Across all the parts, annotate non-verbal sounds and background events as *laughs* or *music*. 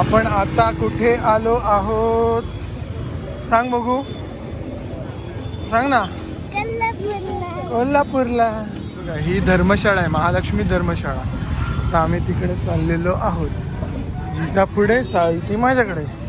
आपण आता कुठे आलो आहोत? सांग बघू. सांग ना. कोल्हापूरला. ही धर्मशाळा आहे महालक्ष्मी धर्मशाळा. तर आम्ही तिकडे चाललेलो आहोत. जिजा पुढे साविती माझ्याकडे.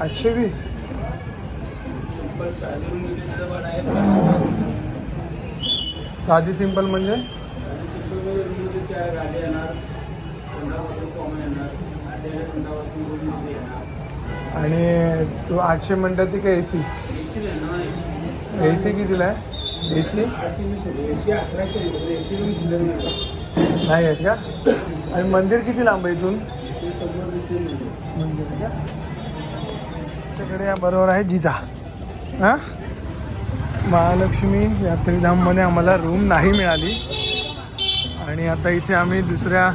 आठशे वीस. साधी सिंपल म्हणजे? आणि तू आठशे म्हणतात ती का ए सी ए सी कितीला आहे? ए सी नाही आहेत का? आणि मंदिर किती लांब आहे इथून? मंदिर का? आमच्याकडे या बरोबर आहे जिजा. हां? महालक्ष्मी यात्रीधाममध्ये आम्हाला रूम नाही मिळाली. आणि आता इथे आम्ही दुसऱ्या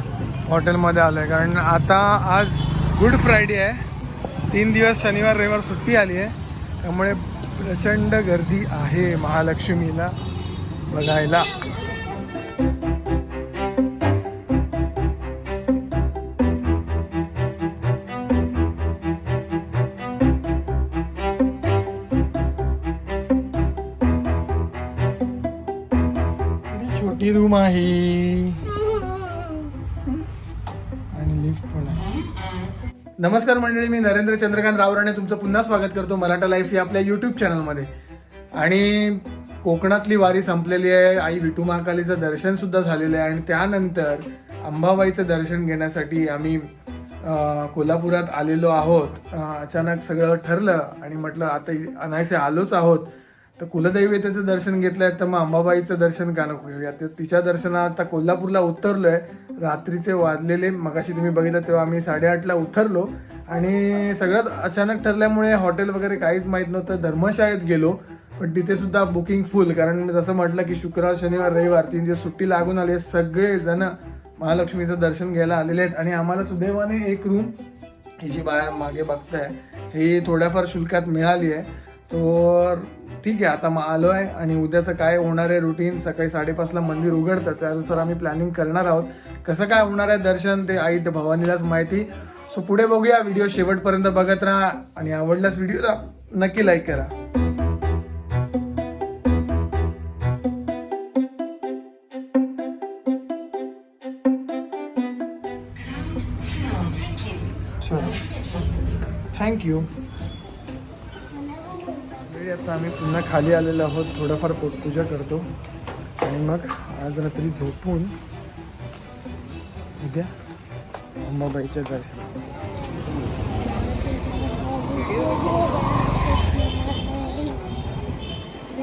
हॉटेलमध्ये आलो आहे कारण आता आज गुड फ्रायडे आहे. तीन दिवस शनिवार रविवार सुट्टी आली आहे. त्यामुळे प्रचंड गर्दी आहे महालक्ष्मीला बघायला. आहे. आणि लिफ्ट पण आहे. नमस्कार मंडळी मी नरेंद्र चंद्रकांत रावराणे तुमचं पुन्हा स्वागत करतो मराठा लाईफ या आपल्या युट्यूब चॅनलमध्ये आणि कोकणातली वारी संपलेली आहे. आई विठू महाकालीचं दर्शन सुद्धा झालेलं आहे. आणि त्यानंतर अंबाबाईचं दर्शन घेण्यासाठी आम्ही कोल्हापुरात आलेलो आहोत. अचानक सगळं ठरलं आणि म्हटलं आता अनायसे आलोच आहोत. तर कुलदैवतेचं दर्शन घेतलंय तर मग अंबाबाईचं दर्शन का नको घेऊया? तर तिच्या दर्शनात आता कोल्हापूरला उतरलोय. रात्रीचे वाजलेले मगाशी तुम्ही बघितलं तेव्हा आम्ही साडेआठला उतरलो. आणि सगळंच अचानक ठरल्यामुळे हॉटेल वगैरे काहीच माहीत नव्हतं. धर्मशाळेत गेलो पण तिथे सुद्धा बुकिंग फुल. कारण जसं म्हटलं की शुक्रवार शनिवार रविवार तीन दिवस सुट्टी लागून आली. सगळेजण महालक्ष्मीचं दर्शन घ्यायला आलेले आहेत. आणि आम्हाला सुदैवाने एक रूम ही जी बाहेर मागे बघताय ही थोड्याफार शुल्कात मिळाली आहे. तर ठीक आहे आता मग आलो आहे आणि उद्याचं काय होणार आहे रुटीन सकाळी साडेपाचला मंदिर उघडतं त्यानुसार आम्ही प्लॅनिंग करणार आहोत. कसं काय होणार आहे दर्शन? ते आई भवानीलाच माहिती. सो पुढे बघूया. व्हिडिओ शेवटपर्यंत बघत राहा आणि आवडल्यास व्हिडिओला नक्की लाईक करा. थँक्यू आता आम्ही पुन्हा खाली आलेलो आहोत थोडंफार पोटपूजा करतो. आणि मग आज रात्री झोपून उद्या अंबाबाईच्या दर्शन.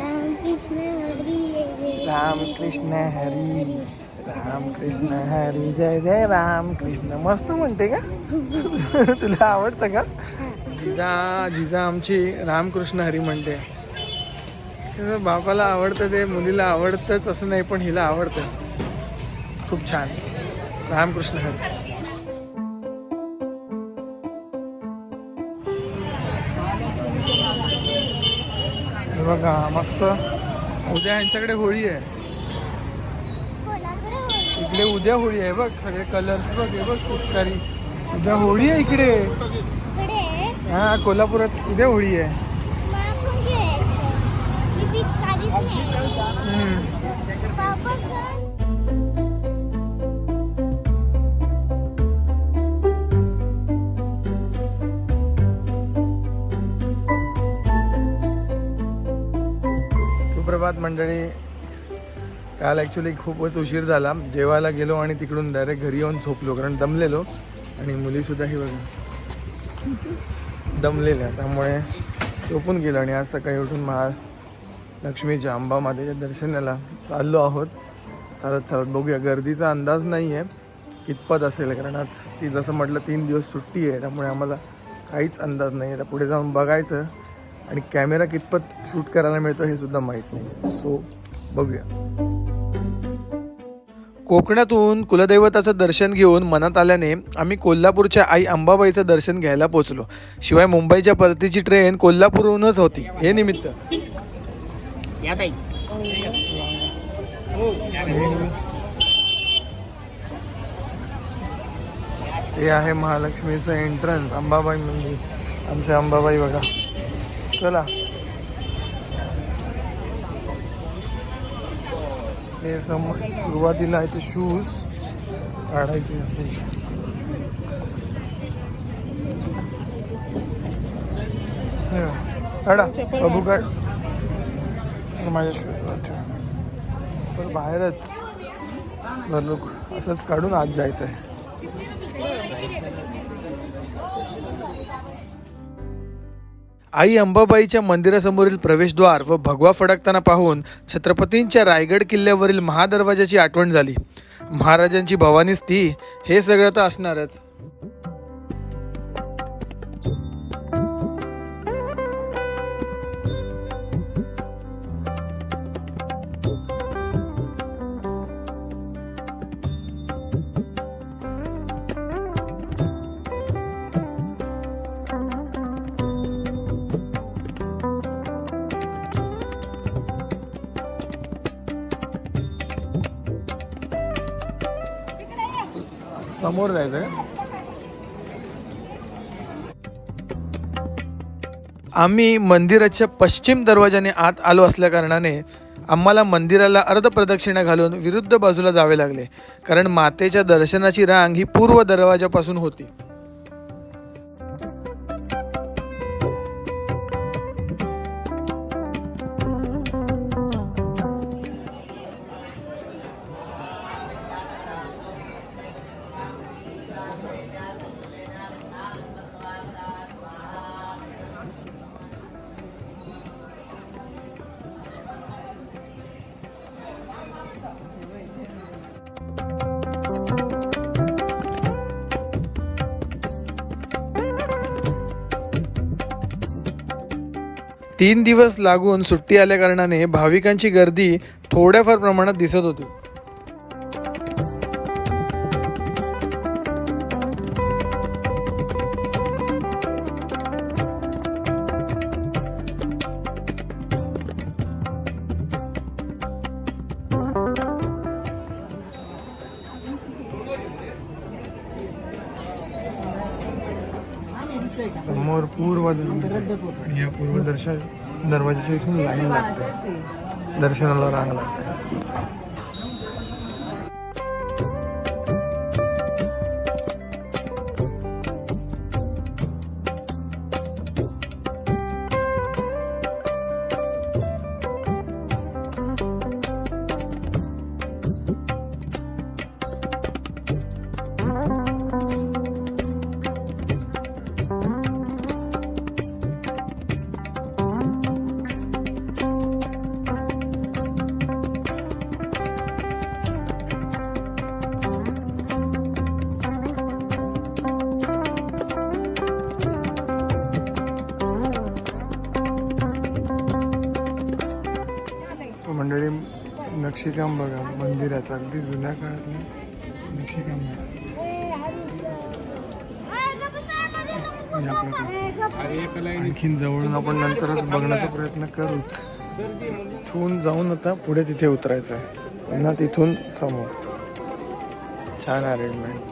रामकृष्ण हरी जय. रामकृष्ण हरी रामकृष्ण हरी जय जय रामकृष्ण. मस्त म्हणते का? *laughs* तुला आवडतं का? जिजा जिजा आमची रामकृष्ण हरी म्हणते. कसं बापाला आवडतं ते मुलीला आवडतंच असं नाही पण हिला आवडतं. खूप छान. रामकृष्ण हरी. बघा मस्त. उद्या यांच्याकडे होळी आहे. इकडे उद्या होळी आहे बघ सगळे कलर्स बघ हे बघ पिचकारी उद्या होळी आहे इकडे. कडे हा कोल्हापुरात उद्या होळी आहे मला पण घ्यायचं ही पिचकारीच नाही हम्म. पापा कर. सुप्रभात मंडळी. काल ॲक्च्युली खूपच उशीर झाला. जेवायला गेलो आणि तिकडून डायरेक्ट घरी येऊन झोपलो. कारण दमलेलो. आणि मुलीसुद्धा ही बघा. दमलेल्या. त्यामुळे झोपून गेलो आणि आज सकाळी उठून महा लक्ष्मीच्या अंबा मातेच्या दर्शनाला चाललो आहोत. चालत चालत बघूया. गर्दीचा अंदाज नाही आहे कितपत असेल कारण आज ती जसं म्हटलं तीन दिवस सुट्टी आहे त्यामुळे आम्हाला काहीच अंदाज नाही आहे पुढे जाऊन बघायचं आणि कॅमेरा कितपत शूट करायला मिळतो हे सुद्धा माहीत नाही. सो बघूया. कोकणातून कुलदैवताचं दर्शन घेऊन मनात आल्याने आम्ही कोल्हापूरच्या आई अंबाबाईचं दर्शन घ्यायला पोचलो शिवाय मुंबईच्या परतीची ट्रेन कोल्हापूरहूनच होती हे निमित्त. या ताई हो. हे आहे महालक्ष्मीचं एंट्रन्स अंबाबाई मंदिर. आमच्या अंबाबाई बघा. चला. हे सम सुरुवातीला आहे ते शूज काढायचे असेल. काढा. बघू काढ. माझ्या पण बाहेरच बरं असंच काढून आत जायचं आहे आई अंबाबाईच्या मंदिरासमोरील प्रवेशद्वार व भगवा फडकताना पाहून छत्रपतींच्या रायगड किल्ल्यावरील महादरवाजाची आठवण झाली. महाराजांची भवानीच ती हे सगळं तर असणारच. समोर जायचं आम्ही मंदिराच्या पश्चिम दरवाजाने आत आलो असल्याकारणाने आम्हाला मंदिराला अर्धप्रदक्षिणा घालून विरुद्ध बाजूला जावे लागले कारण मातेच्या दर्शनाची रांग ही पूर्व दरवाजापासून होती. तीन दिवस लागून सुट्टी आल्या कारणाने भाविकांची गर्दी थोड्याफार प्रमाणात दिसत होती. समोर पूर्व या पूर्व दर्शन दरवाजाच्या इथून लाईन लागते. दर्शनाला रांग लागते. नक्षीकाम बघा मंदिराचं अगदी जुन्या काळातलं नक्षीकाम प्रकारचं. आणखीन जवळून आपण नंतरच बघण्याचा प्रयत्न करूच. इथून जाऊन आता पुढे तिथे उतरायचं आहे. पुन्हा तिथून समोर. छान अरेंजमेंट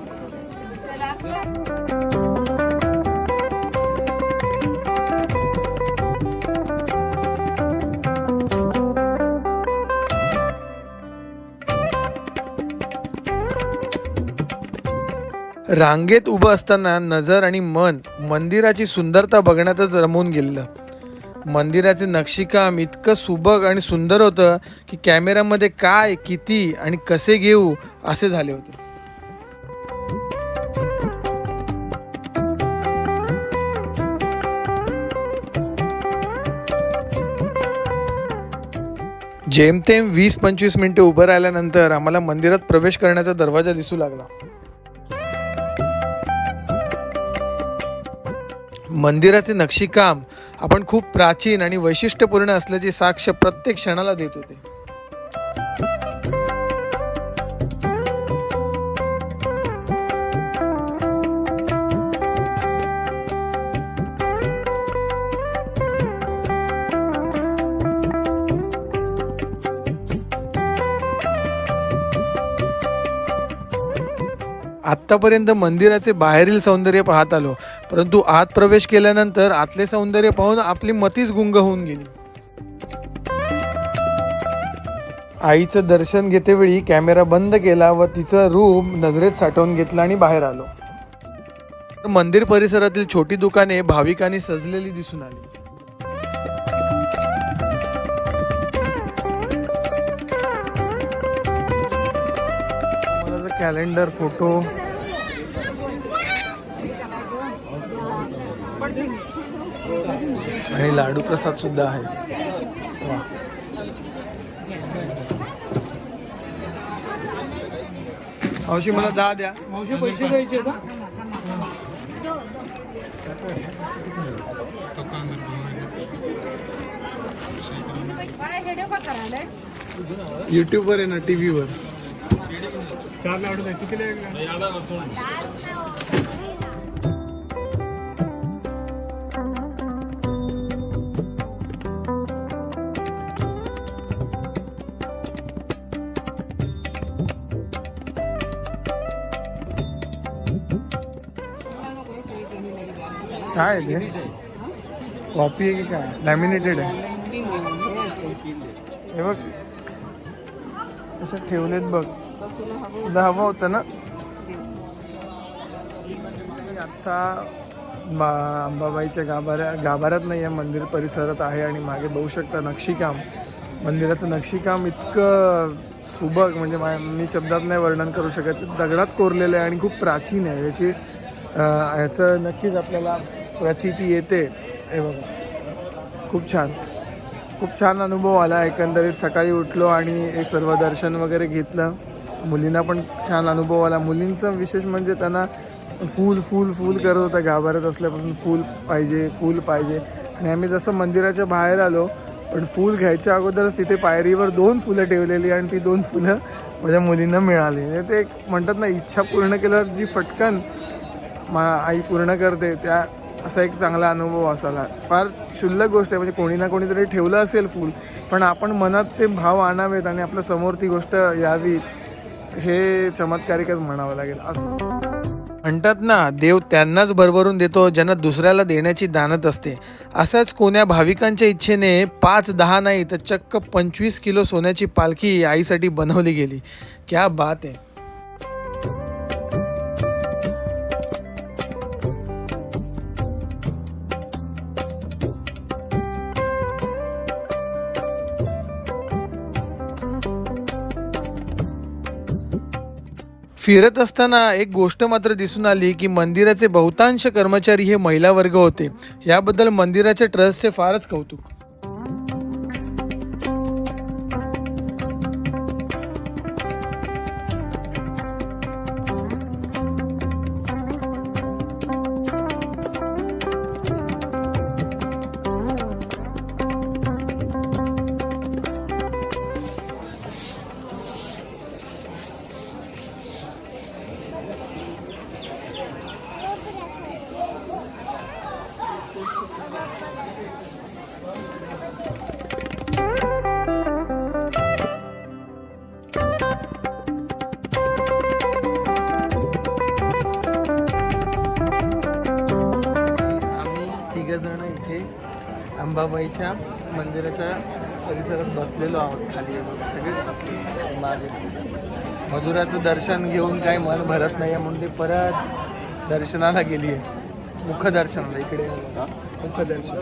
रांगेत उभं असताना नजर आणि मन मंदिराची सुंदरता बघण्यातच रमून गेलेलं. मंदिराचे नक्षीकाम इतकं सुबक आणि सुंदर होतं की कॅमेऱ्यामध्ये काय किती आणि कसे घेऊ असे झाले होते. जेमतेम वीस पंचवीस मिनिटे उभं राहिल्यानंतर आम्हाला मंदिरात प्रवेश करण्याचा दरवाजा दिसू लागला. मंदिराचे नक्षीकाम आपण खूप प्राचीन आणि वैशिष्ट्यपूर्ण असल्याची साक्ष प्रत्येक क्षणाला देत होते. आत्तापर्यंत मंदिराचे बाहेरील सौंदर्य पाहत आलो. परंतु आत प्रवेश केल्यानंतर आतले सौंदर्य पाहून आपली मतीच गुंग होऊन गेली. आईचं दर्शन घेतेवेळी कॅमेरा बंद केला व तिचं रूप नजरेत साठवून घेतलं आणि बाहेर आलो. मंदिर परिसरातील छोटी दुकाने भाविकांनी सजलेली दिसून आली. कॅलेंडर फोटो आणि लाडू प्रसाद सुद्धा आहे. मावशी मला दहा द्या. मावशी पैसे द्यायचे युट्यूब वर आहे ना टीव्ही वर. चार लाडू किती काय आहे ते? कॉपी आहे की काय? लॅमिनेटेड आहे. हे बघ. तसं ठेवलेत बघ. तुला हवं होतं ना? आता मा- अंबाबाईच्या गाभाऱ्या गाभाऱ्यात नाही आहे मंदिर परिसरात आहे आणि मागे बघू शकता नक्षीकाम. मंदिराचं नक्षीकाम इतकं सुबक म्हणजे मा- मी शब्दात नाही वर्णन करू शकत. दगडात कोरलेलं आहे आणि खूप प्राचीन आहे. याची ह्याचं याचं नक्कीच आपल्याला प्रचिती येते. हे बघा. खूप छान. खूप छान अनुभव आला. एकंदरीत सकाळी उठलो आणि हे सर्व दर्शन वगैरे घेतलं. मुलींना पण छान अनुभव आला. मुलींचं विशेष म्हणजे त्यांना फूल फूल फूल करत होता. घाबरत असल्यापासून फूल पाहिजे फूल पाहिजे. आणि आम्ही जसं मंदिराच्या बाहेर आलो पण फूल घ्यायच्या अगोदरच तिथे पायरीवर दोन फुलं ठेवलेली आणि ती दोन फुलं माझ्या मुलींना मिळाली. ते एक म्हणतात ना इच्छा पूर्ण केल्यावर जी फटकन मा आई पूर्ण करते त्या असा एक चांगला अनुभव असाला फार क्षुल्लक गोष्ट आहे म्हणजे कोणी ना कोणीतरी ठेवलं असेल फूल पण आपण मनात ते भाव आणावेत आणि आपल्यासमोर ती गोष्ट यावी हे चमत्कारिकच म्हणावं लागेल. असं. म्हणतात ना देव त्यांनाच भरभरून देतो ज्यांना दुसऱ्याला देण्याची दानत असते. असाच कोण्या भाविकांच्या इच्छेने पाच दहा नाही तर चक्क पंचवीस किलो सोन्याची पालखी आईसाठी बनवली गेली. क्या बात आहे. फिरत असताना एक गोष्ट मात्र दिसून आली की मंदिराचे बहुतांश कर्मचारी हे महिला वर्ग होते. याबद्दल मंदिराच्या ट्रस्टचे फारच कौतुक. अंबाबाईच्या मंदिराच्या परिसरात बसलेलो आहोत खाली. सगळेच बसले मागे. मधुराचं दर्शन घेऊन काही मन भरत नाही म्हणून ते परत दर्शनाला गेली आहे मुखदर्शनाला इकडे. मुखदर्शन.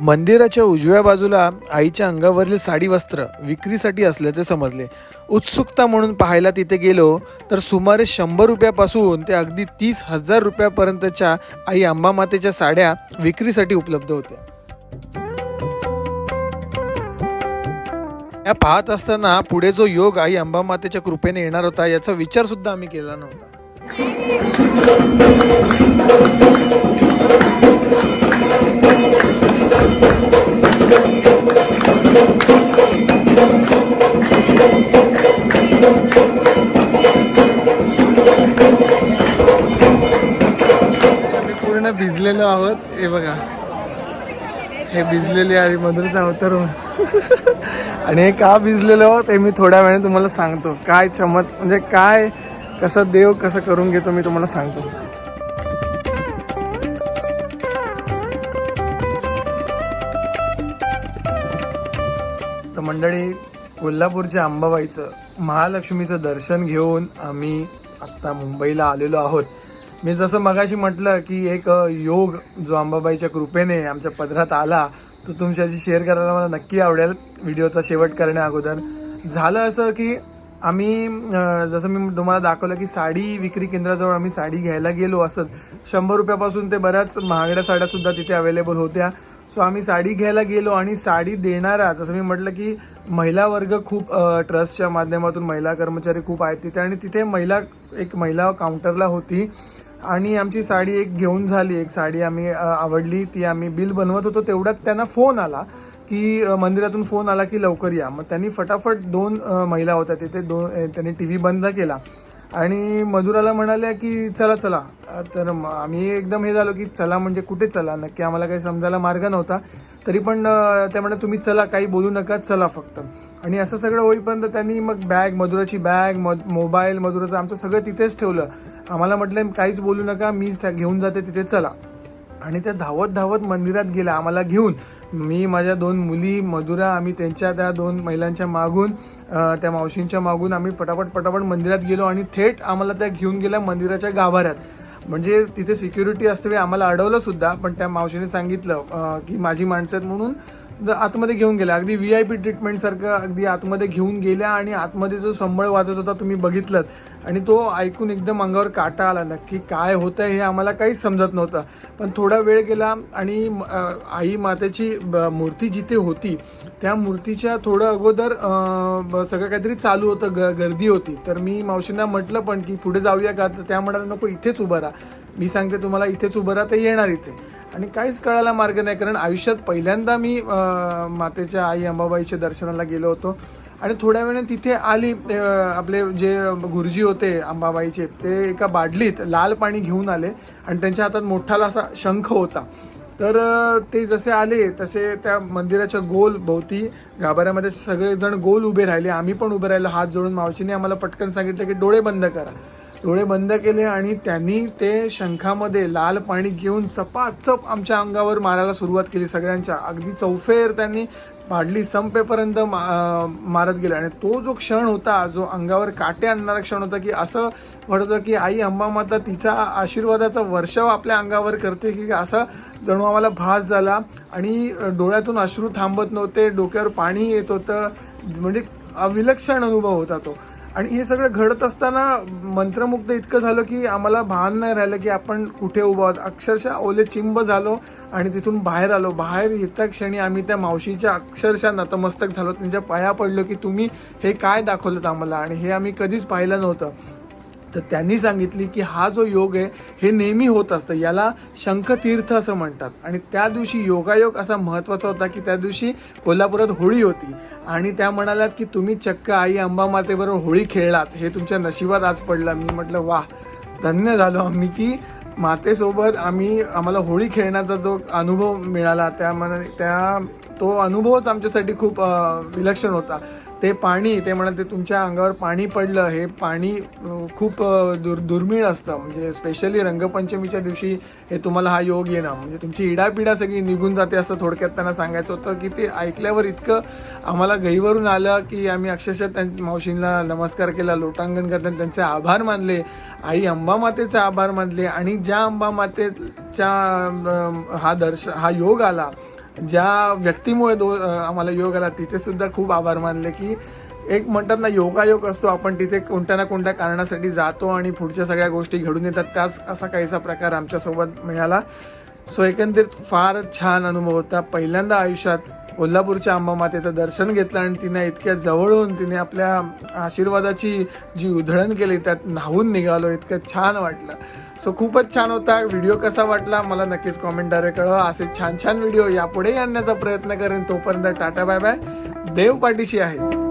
मंदिराच्या उजव्या बाजूला आईच्या अंगावरील साडी वस्त्र विक्रीसाठी असल्याचे समजले. उत्सुकता म्हणून पाहायला तिथे गेलो तर सुमारे शंभर रुपयापासून ते अगदी तीस हजार रुपयापर्यंतच्या आई अंबामातेच्या साड्या विक्रीसाठी उपलब्ध होत्या. या पाहत असताना पुढे जो योग आई अंबामातेच्या कृपेने येणार होता याचा विचार सुद्धा आम्ही केला नव्हता. पूर्ण भिजलेलो आहोत. हे बघा. हे भिजलेले अरे मधुरच आहोत आणि हे का भिजलेलो हे मी थोड्या वेळाने तुम्हाला सांगतो. काय चमत म्हणजे काय कसं देव कसं करून घेतो मी तुम्हाला सांगतो. मंडळी कोल्हापूरच्या अंबाबाईचं महालक्ष्मीचं दर्शन घेऊन आम्ही आत्ता मुंबईला आलेलो आहोत. मी जसं मगाशी म्हटलं की एक योग जो अंबाबाईच्या कृपेने आमच्या पदरात आला तो तुमच्याशी शेअर करायला मला नक्की आवडेल व्हिडिओचा शेवट करण्या अगोदर. झालं असं की आम्ही जसं मी तुम्हाला दाखवलं की साडी विक्री केंद्राजवळ आम्ही साडी घ्यायला गेलो असंच. शंभर रुपयापासून ते बऱ्याच महागड्या साड्यासुद्धा तिथे अवेलेबल होत्या. सो आम्ही साडी घ्यायला गेलो आणि साडी देणारा जसं मी म्हटलं की महिला वर्ग खूप ट्रस्टच्या माध्यमातून महिला कर्मचारी खूप आहेत तिथे आणि तिथे महिला एक महिला काउंटरला होती आणि आमची साडी एक घेऊन झाली. एक साडी आम्ही आवडली. ती आम्ही बिल बनवत होतो. तेवढ्यात त्यांना फोन आला की मंदिरातून फोन आला की लवकर या. मग त्यांनी फटाफट दोन महिला होत्या तिथे. दोन त्यांनी टी व्ही बंद केला. आणि मधुराला म्हणाल्या की चला चला. तर आम्ही एकदम हे झालो की चला म्हणजे कुठे चला? नक्की आम्हाला काही समजायला मार्ग नव्हता. तरी पण त्या म्हणा तुम्ही चला काही बोलू नका चला फक्त. आणि असं सगळं होईपर्यंत त्यांनी मग बॅग मधुराची बॅग मोबाईल मधुराचं आमचं सगळं तिथेच ठेवलं. आम्हाला म्हटलं काहीच बोलू नका मी त्या घेऊन जाते तिथे चला. आणि त्या धावत धावत मंदिरात गेल्या आम्हाला घेऊन. मी माझ्या दोन मुली मधुरा आम्ही त्यांच्या त्या दोन महिलांच्या मागून त्या मावशींच्या मागून आम्ही पटापट पटापट मंदिरात गेलो आणि थेट आम्हाला त्या घेऊन गेल्या मंदिराच्या गाभाऱ्यात. म्हणजे तिथे सिक्युरिटी असते आम्हाला अडवलं सुद्धा पण त्या मावशीने सांगितलं की माझी माणसं आहेत म्हणून आतमध्ये घेऊन गेल्या. अगदी व्ही आय पी ट्रीटमेंटसारखं अगदी आतमध्ये घेऊन गेल्या आणि आतमध्ये जो संबळ वाजत होता तुम्ही बघितलं आणि तो ऐकून एकदम अंगावर काटा आला. नक्की काय होतं हे आम्हाला काहीच समजत नव्हतं. पण थोडा वेळ गेला आणि आई मातेची ब- मूर्ती जिथे होती त्या मूर्तीच्या थोडं अगोदर सगळं काहीतरी चालू होतं. ग गर्दी होती. तर मी मावशींना म्हटलं पण की पुढे जाऊया का? तर त्या म्हणाल्या नको इथेच उभा राहा. मी सांगते तुम्हाला इथेच उभं राहा तर येणार इथे. आणि काहीच कळायला मार्ग नाही कारण आयुष्यात पहिल्यांदा मी मातेच्या आई अंबाबाईच्या दर्शनाला गेलो होतो. आणि थोड्या वेळाने तिथे आली आपले जे गुरुजी होते अंबाबाईचे ते एका बाडलीत लाल पाणी घेऊन आले आणि त्यांच्या हातात मोठाला असा शंख होता. तर ते जसे आले तसे त्या मंदिराच्या गोल भोवती गाभाऱ्यामध्ये सगळेजण गोल उभे राहिले. आम्ही पण उभे राहिलो हात जोडून मावशीने आम्हाला पटकन सांगितलं की डोळे बंद करा. डोळे बंद केले आणि त्यांनी ते शंखामध्ये लाल पाणी घेऊन चपाचप आमच्या अंगावर मारायला सुरुवात केली सगळ्यांच्या. अगदी चौफेर त्यांनी पाडली संपेपर्यंत मा- मारत गेले. आणि तो जो क्षण होता जो अंगावर काटे आणणारा क्षण होता की असं वाटत की आई अंबा माता तिचा आशीर्वादाचा वर्षाव आपल्या अंगावर करते की असा जणू आम्हाला भास झाला. आणि डोळ्यातून अश्रू थांबत नव्हते डोक्यावर पाणी येत होतं. म्हणजे अविलक्षण अनुभव होता तो. आणि हे सगळं घडत असताना मंत्रमुग्ध इतकं झालं की आम्हाला भान नाही राहिलं की आपण कुठे उभं आहोत. अक्षरशः ओले चिंब झालो आणि तिथून बाहेर आलो. बाहेर येत्या क्षणी आम्ही त्या मावशीच्या अक्षरशः नतमस्तक झालो. त्यांच्या पाया पडलो की तुम्ही हे काय दाखवलं आम्हाला? आणि हे आम्ही कधीच पाहिलं नव्हतं. तर त्यांनी सांगितली की हा जो योग आहे हे नेहमी होत असतं. याला शंखतीर्थ असं म्हणतात. आणि त्या दिवशी योगायोग असा महत्त्वाचा होता की त्या दिवशी कोल्हापुरात होळी होती. आणि त्या म्हणाल्यात की तुम्ही चक्क आई अंबा मातेबरोबर होळी खेळलात. हे तुमच्या नशिबात आज पडलं. मी म्हटलं वा धन्य झालो आम्ही की मातेसोबत आम्ही आम्हाला होळी खेळण्याचा जो अनुभव मिळाला त्या मना त्या तो अनुभवच आमच्यासाठी खूप विलक्षण होता. ते पाणी ते म्हणत ते तुमच्या अंगावर पाणी पडलं हे पाणी खूप दुर् दुर्मिळ असतं. म्हणजे स्पेशली रंगपंचमीच्या दिवशी हे तुम्हाला हा योग येणं म्हणजे तुमची इडापिडा सगळी निघून जाते असं थोडक्यात त्यांना सांगायचं होतं की ते ऐकल्यावर इतकं आम्हाला गैवरून आलं की आम्ही अक्षरशः त्यां मावशींना नमस्कार केला लोटांगण करताना त्यांचे आभार मानले. आई अंबा मातेचे आभार मानले आणि ज्या अंबा मातेच्या हा दर्श हा योग आला ज्या व्यक्तीमुळे दो आम्हाला योग आला तिचे सुद्धा खूप आभार मानले की एक म्हणतात ना योगायोग असतो आपण तिथे कोणत्या ना कोणत्या कारणासाठी जातो आणि पुढच्या सगळ्या गोष्टी घडून येतात त्याच असा काहीसा प्रकार आमच्यासोबत मिळाला. सो एकंदरीत फार छान अनुभव होता. पहिल्यांदा आयुष्यात कोल्हापूरच्या अंबा मातेचं दर्शन घेतलं आणि तिने इतक्या जवळून तिने आपल्या आशीर्वादाची जी उधळण केली त्यात न्हावून निघालो. इतकं छान वाटलं. सो खूपच छान होता. व्हिडिओ कसा वाटला? मला नक्कीच कॉमेंटद्वारे कळवा. असे छान छान व्हिडिओ यापुढेही आणण्याचा प्रयत्न करेन. तोपर्यंत टाटा बाय बाय. देव पाठीशी आहे.